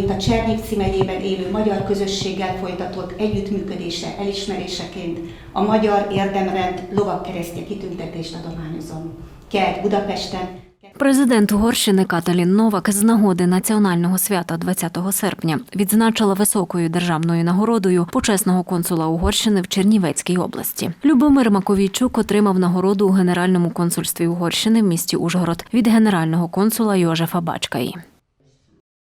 valamint a Csernivci megyében élő magyar közösséggel folytatott együttműködése elismeréseként a Magyar Érdemrend lovagkeresztje kitüntetést adományozom. Kelt Budapesten, Президент Угорщини Каталін Новак з нагоди національного свята 20 серпня відзначила високою державною нагородою почесного консула Угорщини в Чернівецькій області. Любомир Маковійчук отримав нагороду у Генеральному консульстві Угорщини в місті Ужгород від генерального консула Йожефа Бачкаї.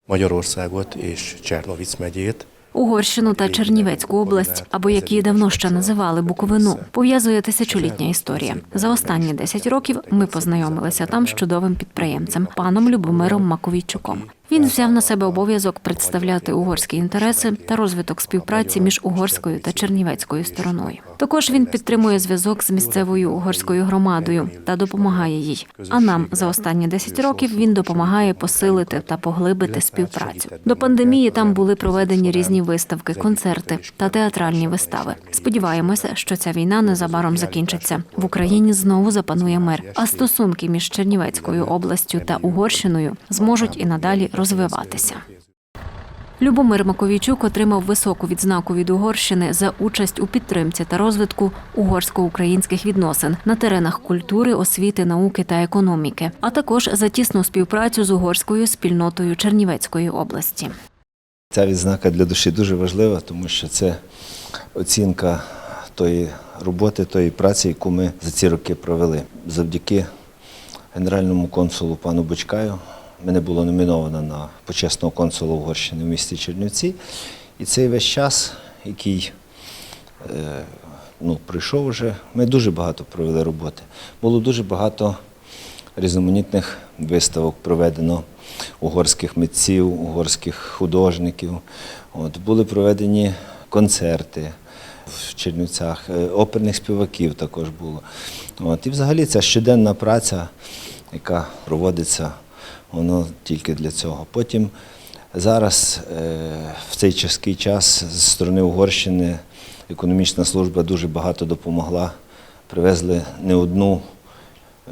Magyarországot és Csernovic megyét Угорщину та Чернівецьку область, або як її давно ще називали Буковину, пов'язує тисячолітня історія. За останні 10 років ми познайомилися там з чудовим підприємцем, паном Любомиром Маковійчуком. Він взяв на себе обов'язок представляти угорські інтереси та розвиток співпраці між угорською та чернівецькою стороною. Також він підтримує зв'язок з місцевою угорською громадою та допомагає їй. А нам за останні 10 років він допомагає посилити та поглибити співпрацю. До пандемії там були проведені різні виставки, концерти та театральні вистави. Сподіваємося, що ця війна незабаром закінчиться. В Україні знову запанує мир, а стосунки між Чернівецькою областю та Угорщиною зможуть і надалі розвиватися. Любомир Маковійчук отримав високу відзнаку від Угорщини за участь у підтримці та розвитку угорсько-українських відносин на теренах культури, освіти, науки та економіки, а також за тісну співпрацю з угорською спільнотою Чернівецької області. Ця відзнака для душі дуже важлива, тому що це оцінка тої роботи, тої праці, яку ми за ці роки провели. Завдяки генеральному консулу пану Бочкаю мене було номіновано на почесного консула Угорщини в місті Чернівці. І цей весь час, який е, ну, пройшов вже, ми дуже багато провели роботи. Було дуже багато різноманітних виставок проведено угорських митців, угорських художників. От, були проведені концерти в Чернівцях, е, оперних співаків також було. От, і взагалі ця щоденна праця, яка проводиться, воно тільки для цього. Потім зараз е, в цей чаский час з сторони Угорщини економічна служба дуже багато допомогла. Привезли не одну е,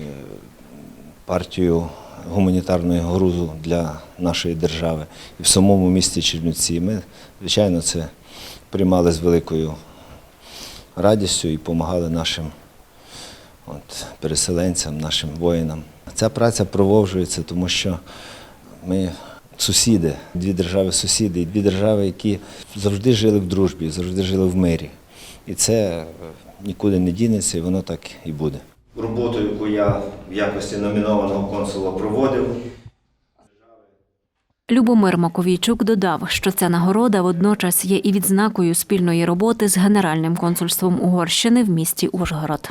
партію гуманітарного грузу для нашої держави. І в самому місті Чернівці ми, звичайно, це приймали з великою радістю і допомагали нашим от, переселенцям, нашим воїнам. Ця праця продовжується, тому що ми сусіди, дві держави-сусіди, і дві держави, які завжди жили в дружбі, завжди жили в мирі. І це е, нікуди не дінеться, і воно так і буде. Роботу, яку я в якості номінованого консула проводив, Любомир Маковійчук додав, що ця нагорода водночас є і відзнакою спільної роботи з Генеральним консульством Угорщини в місті Ужгород.